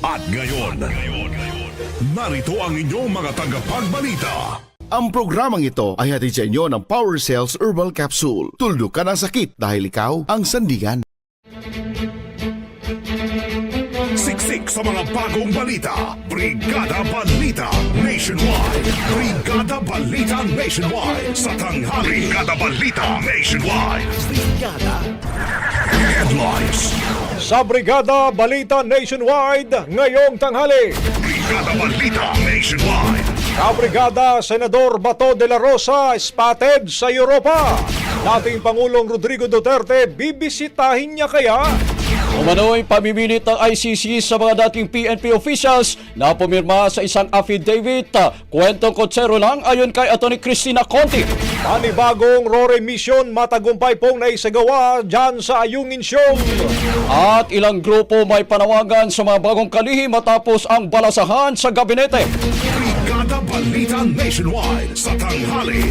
At ngayon, narito ang inyong mga tagapagbalita. Ang programang ito ay hatid sa inyo ng Power Cells Herbal Capsule. Tuldok ka ng sakit dahil ikaw ang sandigan. Siksik sa mga bagong balita. Brigada Balita Nationwide. Brigada Balita Nationwide sa tanghali. Brigada Balita Nationwide. Headlines. Sa Brigada Balita Nationwide ngayong tanghali. Brigada Balita Nationwide. Kabrigada Senador Bato de la Rosa spotted sa Europa. Dating Pangulong Rodrigo Duterte, bibisitahin niya kaya? Umano'y pamimilit ng ICC sa mga dating PNP officials na pumirma sa isang affidavit. Kwentong kotsero lang ayon kay Atty. Cristina Conti. Panibagong Rore mission matagumpay pong naisagawa dyan sa Ayungin Show. At ilang grupo may panawagan sa mga bagong kalihim matapos ang balasahan sa gabinete. Brigada Balita Nationwide sa tanghali.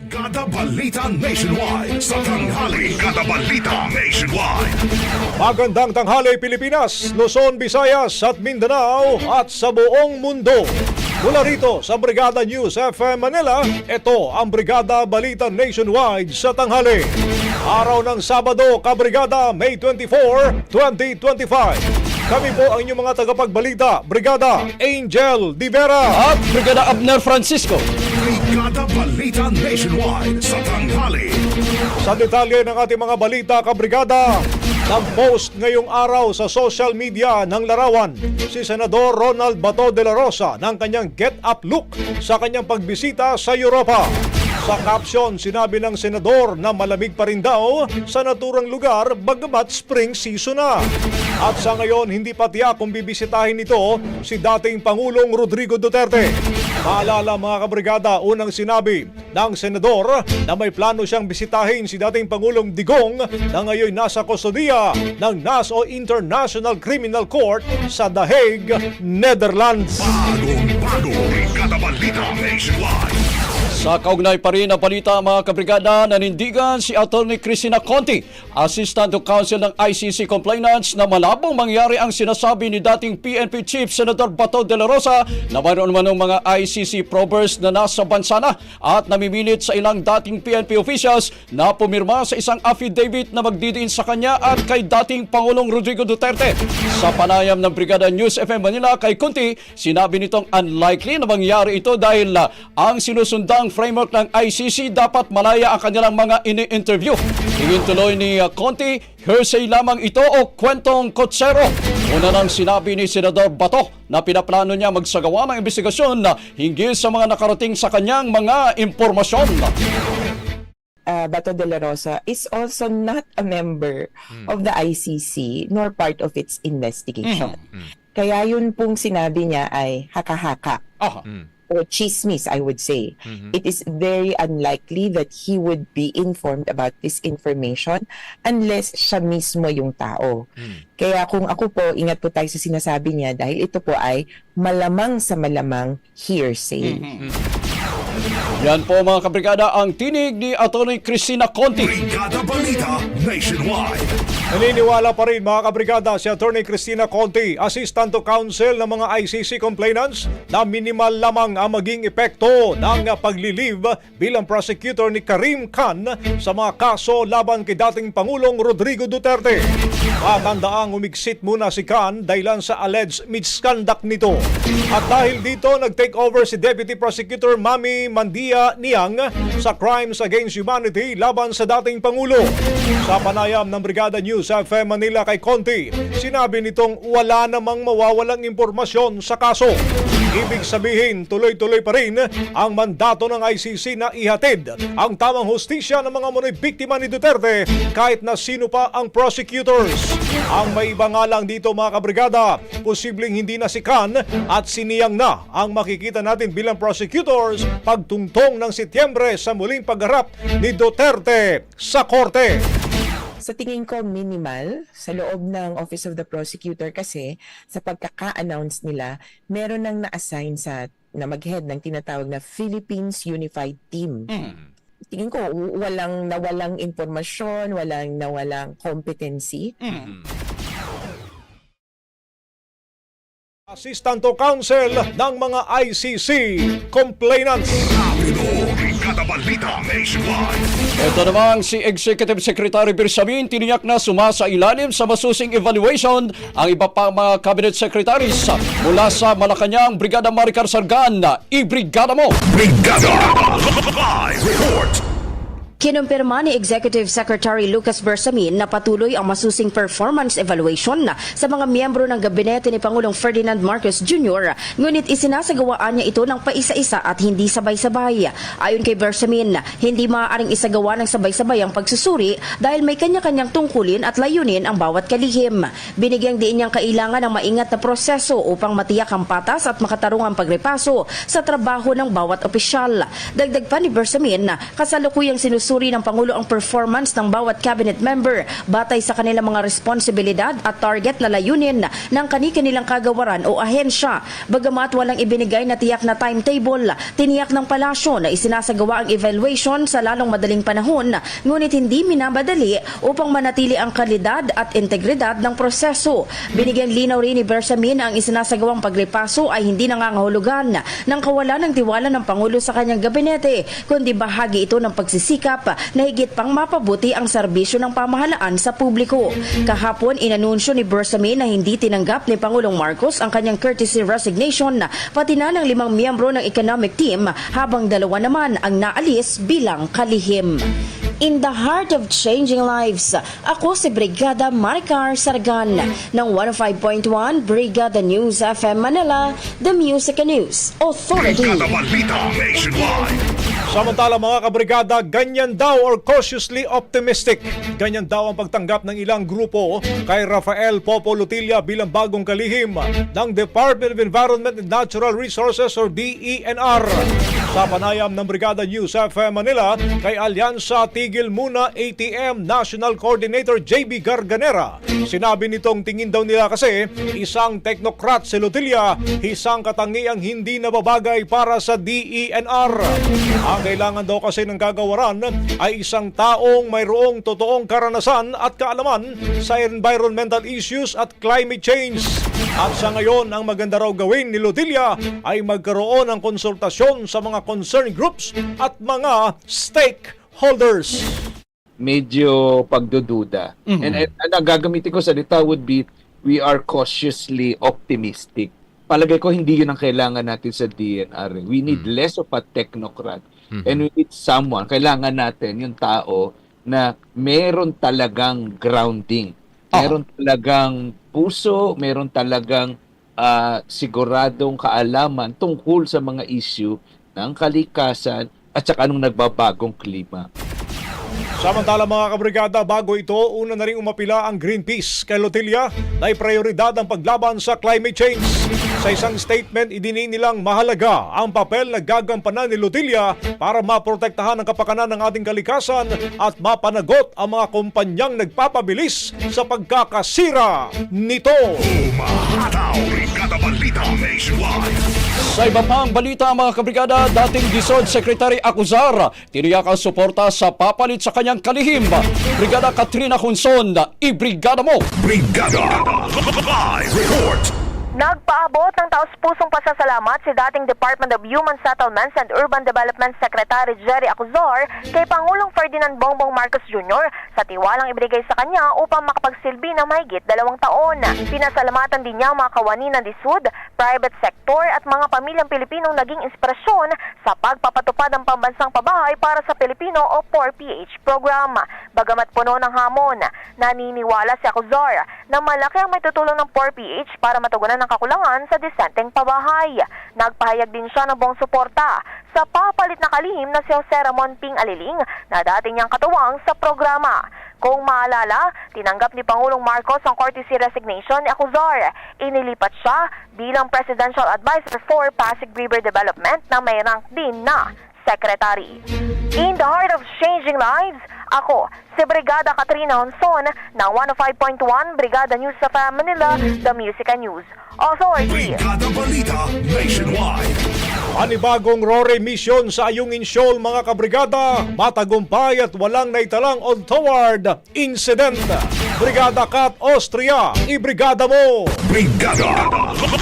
Brigada Balita Nationwide sa tanghali. Brigada Balita Nationwide. Magandang tanghali Pilipinas, Luzon, Visayas at Mindanao at sa buong mundo. Mula rito sa Brigada News FM Manila, ito ang Brigada Balita Nationwide sa tanghali. Araw ng Sabado, Kabrigada, May 24, 2025. Kami po ang inyong mga tagapagbalita, Brigada Angel Divera. At Brigada Abner Francisco. Balita Nationwide sa tanghali. Sa detalye ng ating mga balita, kabrigada, nag-post ngayong araw sa social media ng larawan si Senador Ronald Bato de la Rosa ng kanyang get-up look sa kanyang pagbisita sa Europa. Sa caption, sinabi ng senador na malamig pa rin daw sa naturang lugar bagamat spring season na. At sa ngayon, hindi pa tiyak kung bibisitahin nito si dating Pangulong Rodrigo Duterte. Paalala mga kabrigada, unang sinabi ng senador na may plano siyang bisitahin si dating Pangulong Digong na ngayon nasa kustodiya ng NASO International Criminal Court sa The Hague, Netherlands. Bagong bago. Brigada Balita Nationwide. Sa kaugnay pa rin na balita mga kabrigada, nanindigan si Atty. Cristina Conti, Assistant to Counsel ng ICC Complainants na malabong mangyari ang sinasabi ni dating PNP Chief Senator Bato de la Rosa na mayroon man ng mga ICC probers na nasa bansa na at namimilit sa ilang dating PNP officials na pumirma sa isang affidavit na magdidiin sa kanya at kay dating Pangulong Rodrigo Duterte. Sa panayam ng Brigada News FM Manila kay Conti, sinabi nitong unlikely na mangyari ito dahil ah, ang sinusundang framework ng ICC dapat malaya ang kanilang mga ini-interview. Tingin tuloy ni ah, Conti, hearsay lamang ito o kwentong kotsero. Una nang sinabi ni Senador Bato na pinaplano niya magsagawa ng investigasyon na hinggil sa mga nakarating sa kanyang mga impormasyon. uh, Bato de la Rosa is also not a member of the ICC nor part of its investigation. Kaya yun pong sinabi niya ay haka-haka Aha. O chismis, I would say. It is very unlikely that he would be informed about this information unless siya mismo yung tao. Kaya kung ako po, ingat po tayo sa sinasabi niya dahil ito po ay malamang sa malamang hearsay. Yan po mga kabrigada ang tinig ni Atty. Cristina Conti. Brigada Balita Nationwide. Naniniwala pa rin mga kabrigada si Attorney Cristina Conti, Assistant to Counsel ng mga ICC complainants na minimal lamang ang maging epekto ng paglilive bilang prosecutor ni Karim Khan sa mga kaso laban kay dating Pangulong Rodrigo Duterte. Matandaang umigsit muna si Khan dahilan sa alleged misconduct nito. At dahil dito, nag-take over si Deputy Prosecutor Mami Mandia Niang sa Crimes Against Humanity laban sa dating Pangulo. Sa panayam ng Brigada News FM Manila kay Conti, sinabi nitong wala namang mawawalang impormasyon sa kaso. Ibig sabihin, tuloy-tuloy pa rin ang mandato ng ICC na ihatid ang tamang hustisya ng mga munay biktima ni Duterte kahit na sino pa ang prosecutors. Ang may iba nga lang dito mga kabrigada, posibleng hindi na si Khan at siniyang na ang makikita natin bilang prosecutors pagtungtong ng Setyembre sa muling pagharap ni Duterte sa korte. Sa tingin ko, minimal sa loob ng Office of the Prosecutor kasi sa pagkaka-announce nila, meron nang na-assign sa na mag-head ng tinatawag na Philippines Unified Team. Tingin ko, walang nawalang impormasyon, walang nawalang competency. Assistant to Counsel ng mga ICC complainants. Rapido. Brigada Balita Nationwide. Ito namang si Executive Secretary Birsamin tiniyak na sumasa ilalim sa masusing evaluation ang iba pang mga cabinet secretaries mula sa Malacanang Brigada Maricar Sargan na i-brigada mo. Brigada Live Report. Kinumpirma ni Executive Secretary Lucas Bersamin na patuloy ang masusing performance evaluation sa mga miyembro ng gabinete ni Pangulong Ferdinand Marcos Jr. Ngunit isinasagawaan niya ito ng paisa-isa at hindi sabay-sabay. Ayon kay Bersamin, hindi maaaring isagawa ng sabay-sabay ang pagsusuri dahil may kanya-kanyang tungkulin at layunin ang bawat kalihim. Binigyang diin niyang kailangan ng maingat na proseso upang matiyak ang patas at makatarungang pagrepaso sa trabaho ng bawat opisyal. Dagdag pa ni Bersamin, kasalukuyang sinusuri ng Pangulo ang performance ng bawat cabinet member batay sa kanilang mga responsibilidad at target na layunin ng kani-kanilang kagawaran o ahensya. Bagamat walang ibinigay na tiyak na timetable, tiniyak ng palasyo na isinasagawa ang evaluation sa lalong madaling panahon, ngunit hindi minamadali upang manatili ang kalidad at integridad ng proseso. Binigyang linaw rin ni Bersamin ang isinasagawang pagrepaso ay hindi nangangahulugan ng kawalan ng tiwala ng Pangulo sa kanyang gabinete, kundi bahagi ito ng pagsisikap na higit pang mapabuti ang serbisyo ng pamahalaan sa publiko. Kahapon, inanunsyo ni Bersamin na hindi tinanggap ni Pangulong Marcos ang kanyang courtesy resignation, pati na ng limang miyembro ng economic team, habang dalawa naman ang naalis bilang kalihim. In the heart of changing lives, ako si Brigada Maricar Sargan ng 105.1 Brigada News FM Manila, The Music News Authority. Brigada. Samantala mga kabrigada, ganyan daw or cautiously optimistic. Ganyan daw ang pagtanggap ng ilang grupo kay Rafael Popo Lutilla bilang bagong kalihim ng Department of Environment and Natural Resources or DENR. Sa panayam ng Brigada News FM Manila kay Alyansa Tigil Muna ATM National Coordinator JB Garganera. Sinabi nitong tingin daw nila kasi isang technocrat si Lutilla, isang katangiang hindi nababagay para sa DENR. Ang Ang kailangan daw kasi ng gagawaran ay isang taong mayroong totoong karanasan at kaalaman sa environmental issues at climate change. At sa ngayon, ang maganda raw gawin ni Lodilla ay magkaroon ng konsultasyon sa mga concerned groups at mga stakeholders. medyo pagdududa. And, and ang gagamitin ko salita would be, we are cautiously optimistic. Palagay ko hindi yun ang kailangan natin sa DNR. We need less of a technocrat. And we need someone, kailangan natin yung tao na meron talagang grounding. Meron talagang puso, meron talagang ah, siguradong kaalaman tungkol sa mga issue ng kalikasan at saka nung nagbabagong klima. Samantala mga kabrigada, bago ito, una na rin umapila ang Greenpeace kay Lotilla na prioridad ang paglaban sa climate change. Sa isang statement, idinin nilang mahalaga ang papel na gagampanan ni Lotilla para maprotektahan ang kapakanan ng ating kalikasan at mapanagot ang mga kumpanyang nagpapabilis sa pagkakasira nito. Umahataw, Brigada Balita Nationwide. Sa iba pang balita mga kabrigada, dating Disod Secretary Acuzar, tiniyak ang suporta sa papalit sa kanyang kalihim. Brigada Katrina Hunson, ibrigada mo! Brigada Live Report. Nagpaabot ng taos-pusong pasasalamat si dating Department of Human Settlements and Urban Development Secretary Jerry Acuzar kay Pangulong Ferdinand Bongbong Marcos Jr. sa tiwalang ibigay sa kanya upang makapagsilbi ng mahigit dalawang taon. Pinasalamatan din niya ang mga kawani ng DSUD, private sector at mga pamilyang Pilipinong naging inspirasyon sa pagpapatupad ng pambansang pabahay para sa Pilipino o 4PH program. Bagamat puno ng hamon, naniniwala si Acuzar na malaki ang may tutulong ng 4PH para matugunan ng kakulangan sa disenteng pabahay. Nagpahayag din siya ng buong suporta sa papalit na kalihim na si Jose Ramon Ping Aliling na dati niyang katuwang sa programa. Kung maalala, tinanggap ni Pangulong Marcos ang courtesy resignation ni Acuzar. Inilipat siya bilang Presidential Advisor for Pasig River Development na may rank din na Secretary. In the heart of changing lives, ako, si Brigada Katrina Honson ng 105.1 Brigada News sa Manila, The Music and News Authority. Brigada Balita Nationwide. Panibagong Rore mission sa Ayungin Shoal mga kabrigada, matagumpay at walang naitalang untoward incident. Brigada Kat Austria, ibrigada mo! Brigada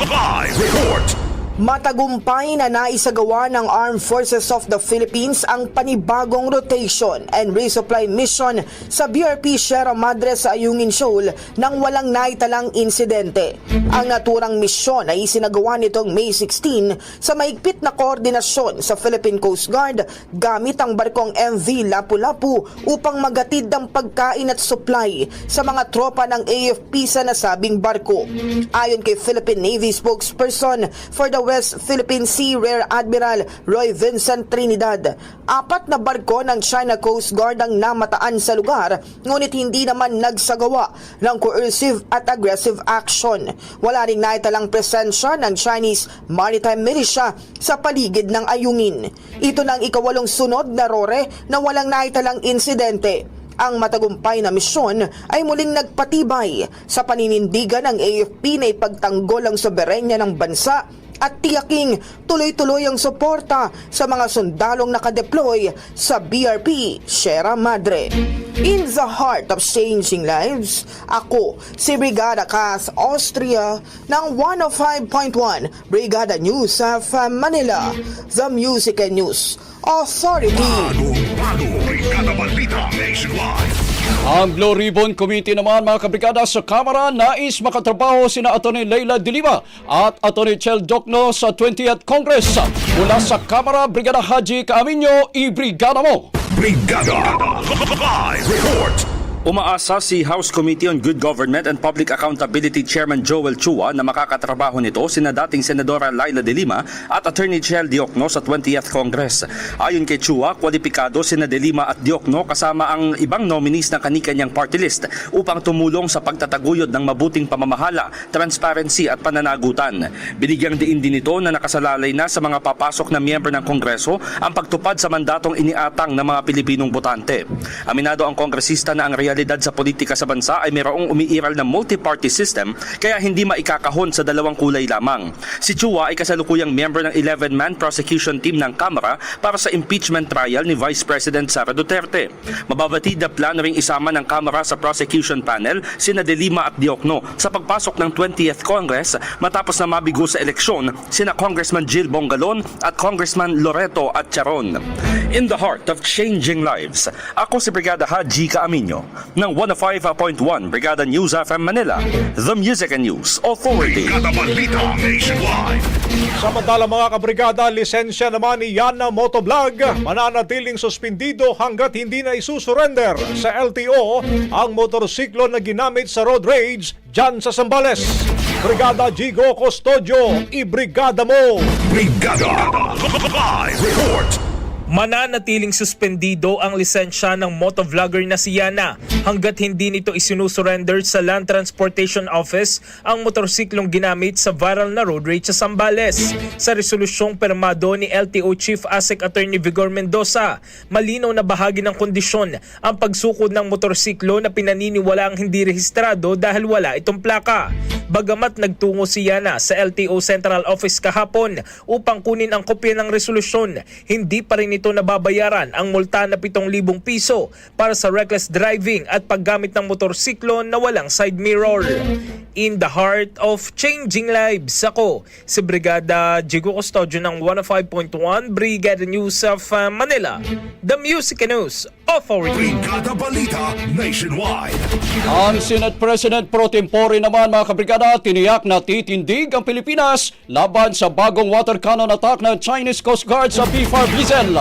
Live Report. Matagumpay na naisagawa ng Armed Forces of the Philippines ang panibagong rotation and resupply mission sa BRP Sierra Madre sa Ayungin Shoal nang walang naitalang insidente. Ang naturang misyon ay isinagawa nitong May 16 sa maigpit na koordinasyon sa Philippine Coast Guard gamit ang barkong MV Lapu-Lapu upang magatid ang pagkain at supply sa mga tropa ng AFP sa nasabing barko. Ayon kay Philippine Navy spokesperson for the West Philippine Sea Rear Admiral Roy Vincent Trinidad. Apat na barko ng China Coast Guard ang namataan sa lugar ngunit hindi naman nagsagawa ng coercive at aggressive action. Wala ring naitalang presensya ng Chinese Maritime Militia sa paligid ng ayungin. Ito ang ikawalong sunod na rore na walang naitalang insidente. Ang matagumpay na misyon ay muling nagpatibay sa paninindigan ng AFP na ipagtanggol ang soberenya ng bansa at tiyaking tuloy-tuloy ang suporta sa mga sundalong nakadeploy sa BRP Sierra Madre. In the heart of changing lives, ako si Brigada Cas Austria ng 105.1 Brigada News of Manila, The Music and News Authority. Bagong bago. Brigada Balita Nationwide. Ang Blue Ribbon Committee naman mga kabrigada sa Kamara nais makatrabaho sina Atty. Leila De Lima at Atty. Chel Docno sa 20th Congress. Mula sa Kamara, Brigada Haji Kaaminyo, i-brigada mo! Brigada Live Report. Umaasa si House Committee on Good Government and Public Accountability Chairman Joel Chua na makakatrabaho nito sina dating Senadora Laila De Lima at Attorney Chel Diokno sa 20th Congress. Ayon kay Chua, kwalipikado sina De Lima at Diokno kasama ang ibang nominees ng kanikanyang party list upang tumulong sa pagtataguyod ng mabuting pamamahala, transparency at pananagutan. Binigyang diin din ito na nakasalalay na sa mga papasok na miyembro ng Kongreso ang pagtupad sa mandatong iniatang ng mga Pilipinong botante. Aminado ang kongresista na ang realisasyon realidad sa politika sa bansa ay mayroong umiiral na multi-party system kaya hindi maikakahon sa dalawang kulay lamang. Si Chua ay kasalukuyang member ng 11-man prosecution team ng Kamara para sa impeachment trial ni Vice President Sara Duterte. Mababatid na plano ring isama ng Kamara sa prosecution panel sina De at Diokno sa pagpasok ng 20th Congress matapos na mabigo sa eleksyon sina Congressman Jill Bongalon at Congressman Loreto at Charon. In the heart of changing lives, ako si Brigada Haji Kaaminyo ng 105.1 Brigada News FM Manila, The Music and News Authority. Samantala mga kabrigada, lisensya naman ni Yana Motovlog mananatiling suspindido hanggat hindi na isusurrender sa LTO ang motorsiklo na ginamit sa road rage dyan sa Sambales. Brigada Jigo Custodio, ibrigada mo! Brigada Live Report. Mananatiling suspendido ang lisensya ng motovlogger na si Yana hanggat hindi nito isinusurrender sa Land Transportation Office ang motorsiklong ginamit sa viral na road rage sa Sambales. Sa resolusyong permado ni LTO Chief ASEC Attorney Vigor Mendoza, malinaw na bahagi ng kondisyon ang pagsukod ng motorsiklo na pinaniniwala ang hindi rehistrado dahil wala itong plaka. Bagamat nagtungo si Yana sa LTO Central Office kahapon upang kunin ang kopya ng resolusyon, hindi pa rin ito nababayaran ang multa na 7,000 piso para sa reckless driving at paggamit ng motorsiklo na walang side mirror. In the heart of changing lives, ako si Brigada Jigo Custodio ng 105.1 Brigada News of uh, Manila, The Music and News Authority. Brigada Balita Nationwide. Ang Senate President Pro Tempore naman mga kabrigada tiniyak na titindig ang Pilipinas laban sa bagong water cannon attack ng Chinese Coast Guard sa BFAR Vizel.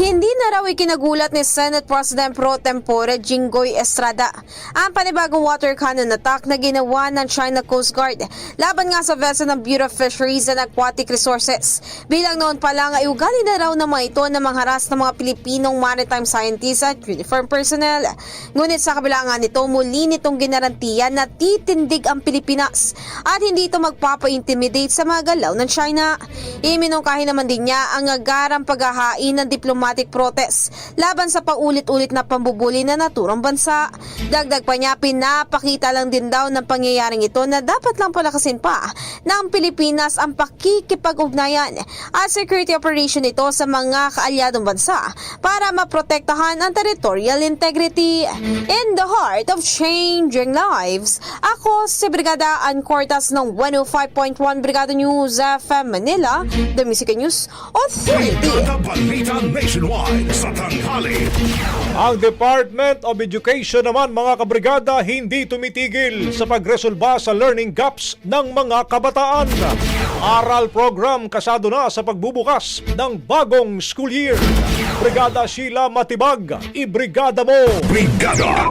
Hindi na raw ikinagulat ni Senate President Pro Tempore Jinggoy Estrada ang panibagong water cannon attack na ginawa ng China Coast Guard laban nga sa vessel ng Bureau of Fisheries and Aquatic Resources. Bilang noon pa lang ay ugali na raw naman ito na mangharas ng mga Pilipinong maritime scientists at uniform personnel. Ngunit sa kabila nga nito, muli nitong ginarantiya na titindig ang Pilipinas at hindi ito magpapa-intimidate sa mga galaw ng China. Iminungkahi naman din niya ang agarang paghahain ng diplomatic protest laban sa paulit-ulit na pambubuli na naturang bansa. Dagdag pa niya, pinapakita lang din daw ng pangyayaring ito na dapat lang palakasin pa ng Pilipinas ang pakikipag-ugnayan at security operation ito sa mga kaalyadong bansa para maprotektahan ang territorial integrity. In the heart of changing lives, ako si Brigada Ann Cortas ng 105.1 Brigada News FM Manila, The Music News Authority. Nationwide sa tanghali. Ang Department of Education naman mga kabrigada hindi tumitigil sa pagresolba sa learning gaps ng mga kabataan. Aral program kasado na sa pagbubukas ng bagong school year. Brigada Sheila Matibag, ibrigada mo! Brigada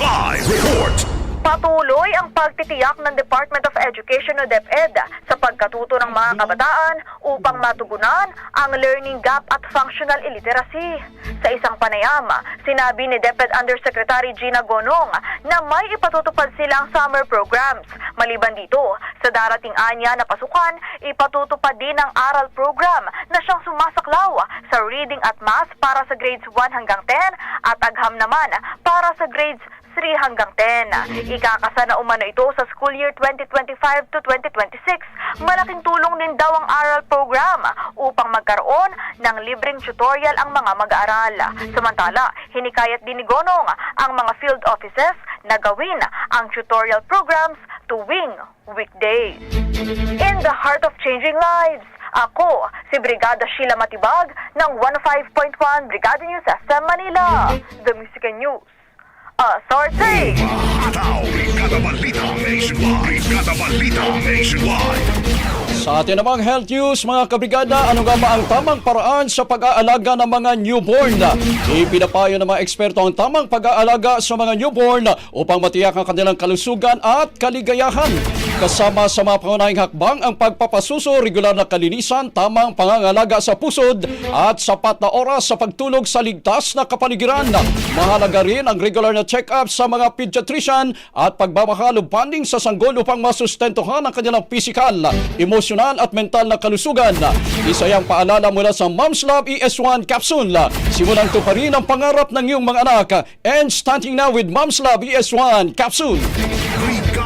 Live Report. Patuloy ang pagtitiyak ng Department of Education o DepEd sa pagkatuto ng mga kabataan upang matugunan ang learning gap at functional illiteracy. Sa isang panayam, sinabi ni DepEd Undersecretary Gina Gonong na may ipatutupad silang summer programs. Maliban dito, sa darating anya na pasukan, ipatutupad din ang aral program na siyang sumasaklaw sa reading at math para sa grades 1 hanggang 10 at agham naman para sa grades 3 hanggang 10. Ikakasa na umano ito sa school year 2025 to 2026. Malaking tulong din daw ang aral program upang magkaroon ng libreng tutorial ang mga mag-aaral. Samantala, hinikayat din ni Gonong ang mga field offices na gawin ang tutorial programs tuwing weekdays. In the heart of changing lives, ako, si Brigada Sheila Matibag ng 105.1 Brigada News SM Manila, The Music and News. Authority! Ataw. Sa atin namang health news mga kabrigada, ano nga ba ang tamang paraan sa pag-aalaga ng mga newborn? Ipinapayo ng mga eksperto ang tamang pag-aalaga sa mga newborn upang matiyak ang kanilang kalusugan at kaligayahan. Kasama sa mga pangunahing hakbang ang pagpapasuso, regular na kalinisan, tamang pangangalaga sa pusod at sapat na oras sa pagtulog sa ligtas na kapaligiran. Mahalaga rin ang regular na check-up sa mga pediatrician at pagmamahal banding sa sanggol upang masustentuhan ang kanilang pisikal, emosyonal at mental na kalusugan. Isa yung paalala mula sa Mom's Love ES1 Capsule. Simulang tuparin ang pangarap ng iyong mga anak and starting now with Mom's Love ES1 Capsule.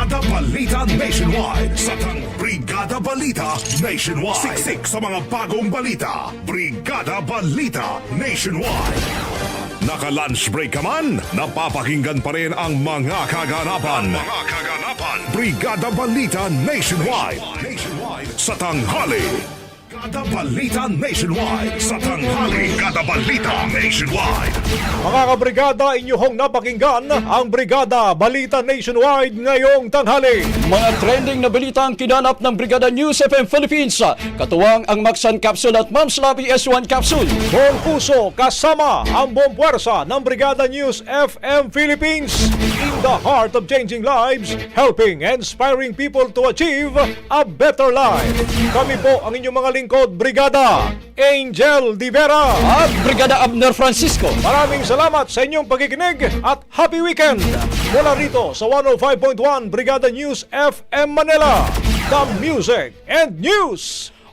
Brigada Balita Nationwide sa tang Brigada Balita Nationwide. Siksik sa mga bagong balita. Brigada Balita Nationwide. Naka-lunch break ka man, napapakinggan pa rin ang mga kaganapan. Mga kaganapan. Brigada Balita Nationwide. Nationwide sa tanghali. Brigada Balita Nationwide sa tanghali. Brigada Balita Nationwide. Mga kabrigada, inyong napakinggan ang Brigada Balita Nationwide ngayong tanghali. Mga trending na balita ang kinanap ng Brigada News FM Philippines. Katuwang ang Maxan Capsule at Mom's Love S1 Capsule. Buong puso kasama ang buong puwersa ng Brigada News FM Philippines in the heart of changing lives, helping and inspiring people to achieve a better life. Kami po ang inyong mga lingkod, Brigada Angel Di Vera. At Brigada Abner Francisco. Maraming salamat sa inyong pagkikinig at happy weekend! Mula rito sa 105.1 Brigada News FM Manila, the Music and News